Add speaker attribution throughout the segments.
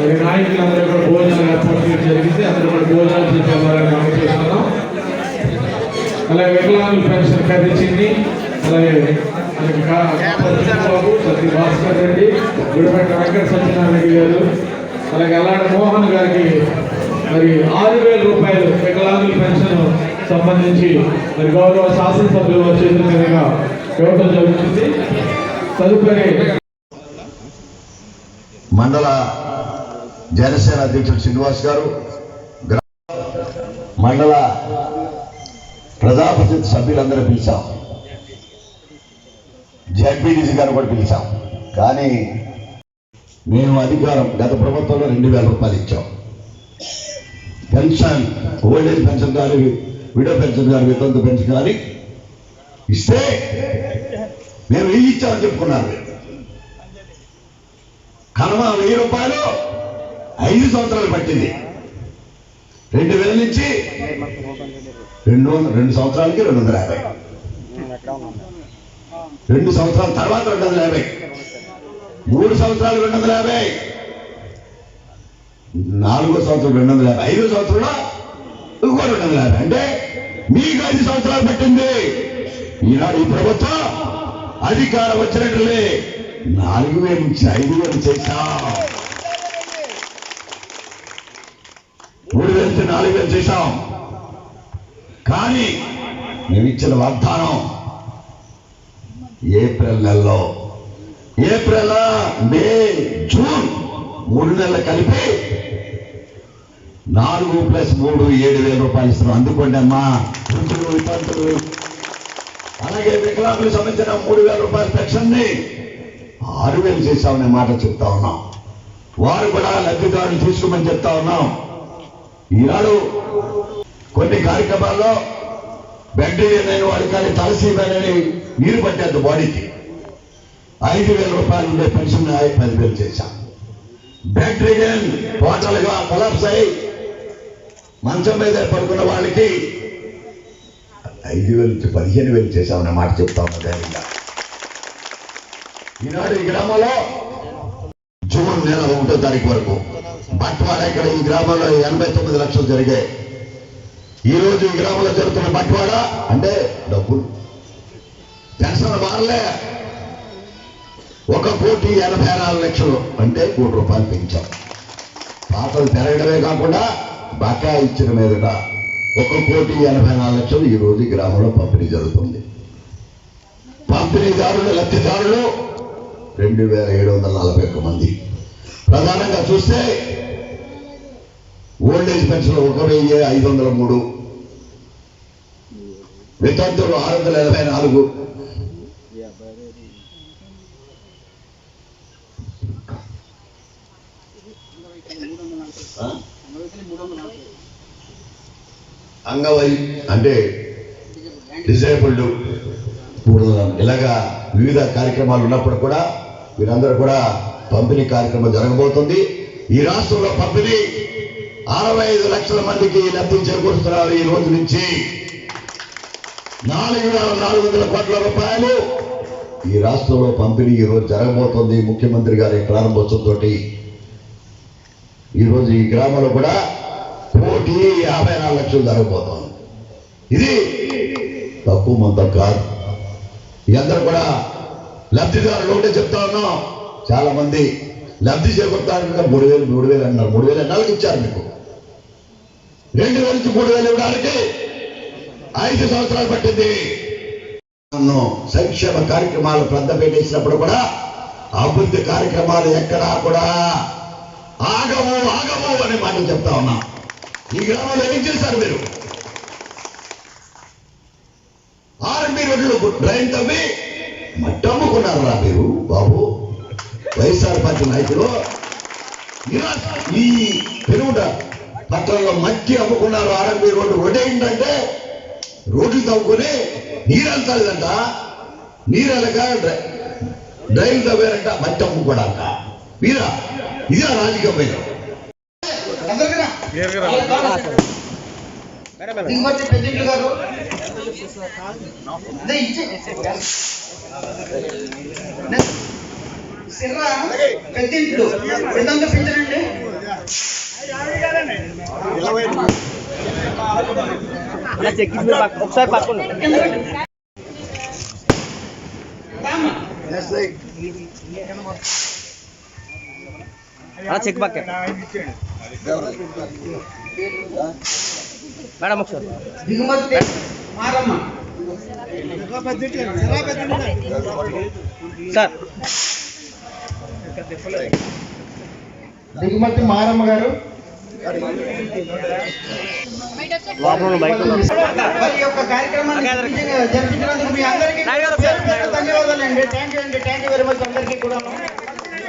Speaker 1: మరి నాయకులందరూ కూడా భోజనాలు ఏర్పాటు జరిగితే జరిగింది. అందరూ కూడా భోజనాలు చేసేవారని ఆలోచిస్తున్నాం చేస్తున్నాం. అలాగే వికలాంగుల పెన్షన్ కట్టించింది అలాగే మనకి బాబు సత్య భాస్కర్ రెడ్డి గుడిపెట్ట వెంకట సత్యనారాయణ గారు అలాగే అలాంటి మోహన్ గారికి మరి ఆరు వేల రూపాయలు వికలాంగుల పెన్షన్ సంబంధించి మరి గౌరవ శాసనసభ్యులు వచ్చేసిన విధంగా ఇవ్వటం జరుగుతుంది. తదుపరి
Speaker 2: మండల జనసేన అధ్యక్షుడు శ్రీనివాస్ గారు మండల ప్రజాపరిషత్ సభ్యులందరూ పిలిచాం. జడ్పీటీసీ గారు కూడా పిలిచాం. కానీ మేము అధికారం గత ప్రభుత్వంలో రెండు వేల రూపాయలు ఇచ్చాం. పెన్షన్ ఓల్డేజ్ పెన్షన్ కానీ విడో పెన్షన్ కానీ వితంతు పెన్షన్ కానీ ఇస్తే మేము వెయ్యి ఇచ్చామని చెప్పుకున్నారు. కనుమ వెయ్యి రూపాయలు ఐదు సంవత్సరాలు పట్టింది. రెండు వేల నుంచి రెండు వందల రెండు సంవత్సరాలకి రెండు వందల యాభై. రెండు సంవత్సరాల తర్వాత రెండు వందల యాభై. మూడు సంవత్సరాలు రెండు వందల యాభై. నాలుగో సంవత్సరం రెండు వందల యాభై. ఐదో సంవత్సరంలో ఇంకో రెండు వందల యాభై. అంటే మీకు ఐదు సంవత్సరాలు పట్టింది. ఈనాడు ఈ ప్రభుత్వం అధికారం వచ్చినట్లే. నాలుగు వేలు నుంచి ఐదు వేలు చేశాం. మూడు వేలు నాలుగు వేలు చేశాం. కానీ మేము ఇచ్చిన వాగ్దానం ఏప్రిల్ నెలలో. ఏప్రిల్ మే జూన్ మూడు నెలలు కలిపి నాలుగు ప్లస్ మూడు ఏడు వేల రూపాయలు ఇస్తున్నాం. అందుకోండి అమ్మా. వృద్ధులు అలాగే వికలాంగులకు సంబంధించిన మూడు వేల రూపాయల పెన్షన్ని ఆరు వేలు చేశామనే మాట చెప్తా ఉన్నాం. వారు కూడా లబ్ధిదారులు తీసుకోమని చెప్తా ఉన్నాం. ఈనాడు కొన్ని కార్యక్రమాల్లో బెడ్ లేని వాడు కానీ తలసీమని నీరు పట్టేంత బాడీకి. ఐదు వేల రూపాయలు ఉండే పెన్షన్ పదివేలు చేశాం. బెడ్ రిగన్ టోటల్ కొలాప్స్ అయి మంచం మీద పడుకున్న వాళ్ళకి ఐదు వేలు నుంచి పదిహేను వేలు చేశామన్న మాట చెప్తాము ధైర్యంగా ఈనాడు ఈ గ్రామంలో జూన్ నెల ఒకటో తారీఖు వరకు బట్వాడ ఇక్కడ ఈ గ్రామంలో ఎనభై తొమ్మిది లక్షలు జరిగాయి. ఈ రోజు ఈ గ్రామంలో జరుగుతున్న బట్వాడ అంటే డబ్బులు. పెన్షన్ మారలే. ఒక కోటి ఎనభై నాలుగు లక్షలు అంటే కోటి రూపాయలు పెంచాం. పాటలు పెరగడమే కాకుండా బకా ఇచ్చిన మీదట ఒక కోటి ఎనభై నాలుగు లక్షలు ఈ రోజు ఈ గ్రామంలో పంపిణీ జరుగుతుంది. పంపిణీదారులు లబ్ధిదారులు రెండు వేల ఏడు వందల నలభై ఒక్క మంది. ప్రధానంగా చూస్తే ఓల్డేజ్ పెన్షన్ ఒక వెయ్యి ఐదు వందల మూడు వితంతులు ఆరు వందల ఎనభై నాలుగు. అంగవై అంటే డిసేబుల్డ్ ఇలాగా వివిధ కార్యక్రమాలు ఉన్నప్పుడు కూడా వీరందరూ కూడా పంపిణీ కార్యక్రమం జరగబోతుంది. ఈ రాష్ట్రంలో పంపిణీ అరవై ఐదు లక్షల మందికి లబ్ధి చేకూరుస్తున్నారు ఈ రోజు నుంచి. నాలుగు నాలుగు వందల కోట్ల రూపాయలు ఈ రాష్ట్రంలో పంపిణీ ఈరోజు జరగబోతోంది. ముఖ్యమంత్రి గారి ప్రారంభోత్సవంతో ఈరోజు ఈ గ్రామంలో కూడా కోటి యాభై నాలుగు లక్షలు జరగబోతోంది. ఇది తక్కువ మొత్తం కాదు. ఈ కూడా లబ్ధిదారులు ఉంటే చెప్తా ఉన్నాం. చాలా మంది లబ్ధి చేకూరుతారు మూడు వేలు మూడు వేలు అన్నారు. మూడు వేలు ఎన్నాళ్ళకి ఇచ్చారు మీకు. రెండు వేల నుంచి మూడు వేలు ఇవ్వడానికి ఐదు సంవత్సరాలు పట్టింది. నన్ను సంక్షేమ కార్యక్రమాలు పెద్ద పెట్టేసినప్పుడు కూడా అభివృద్ధి కార్యక్రమాలు ఎక్కడా కూడా ఆగము ఆగము అనే మాట చెప్తా ఉన్నా. ఈ గ్రామంలో ఏం చేశారు మీరు? ఆర్మీ రోడ్లు డ్రైన్ తవ్వి మట్టి మీరు బాబు? వైఎస్ఆర్ పార్టీ నాయకులు ఇలా ఈ పెరుగుట పట్టణంలో మట్టి అమ్ముకున్నారు ఆర్ఎంపీ రోడ్డు రోడ్డు ఏంటంటే రోడ్లు తవ్వుకొని నీరు వెళ్తాదంట నీరు వెళ్ళక డ్రై- డ్రైన్ తవ్వారంట మట్టి అమ్ముకోడాక మీరా ఇదే రాజకీయం మీద
Speaker 3: దిగుమతి ప్రెసిడెంట్ గారు అదే ఇచ్చే సిర్రా పెద్దింట్లు పెద్దంగా పెంచనండి
Speaker 4: ఒకసారి పక్కన చెక్ పక్క మేడం ఒకసారి
Speaker 3: దిగుమతి మారమ్మ
Speaker 4: సార్
Speaker 3: దిగుమతి మారమ్మ గారు. ఈ యొక్క కార్యక్రమాన్ని జరిపించినందుకు మీ అందరికీ పేరున ధన్యవాదాలండి. థ్యాంక్ యూ అండి. థ్యాంక్ యూ వెరీ మచ్ అందరికీ కూడా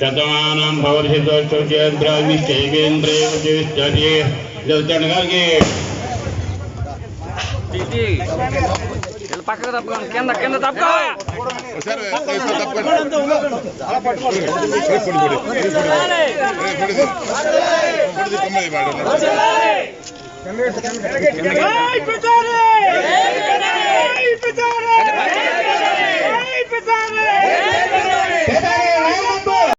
Speaker 5: शतमानं भवति दोषेन्द्रे उद्यविष्टये देवचंद गार्गे दीदी ಇಲ್ಲಿ ಪಕ್ಕದ ತಪ್ಕೊಂಡು ಕೆಂದ ಕೆಂದ ತಪ್ಪ ಸರ್ ಕೈಸೋ ತಪ್ಕೊಂಡು ಅಲ್ಲ ಪಟ್ಕೊಳ್ಳಿ ಬಿಡಿ ಬಿಡಿ
Speaker 4: ಬಿಡಿ ಬಿಡಿ ಬಿಡಿ ಕಮ್ಮಿ ಮಾಡಿ
Speaker 6: ಕೆಂದ ಕೆಂದ ಐ ಪಿಚಾರೆ ಐ ಪಿಚಾರೆ ಐ ಪಿಚಾರೆ ಐ ಪಿಚಾರೆ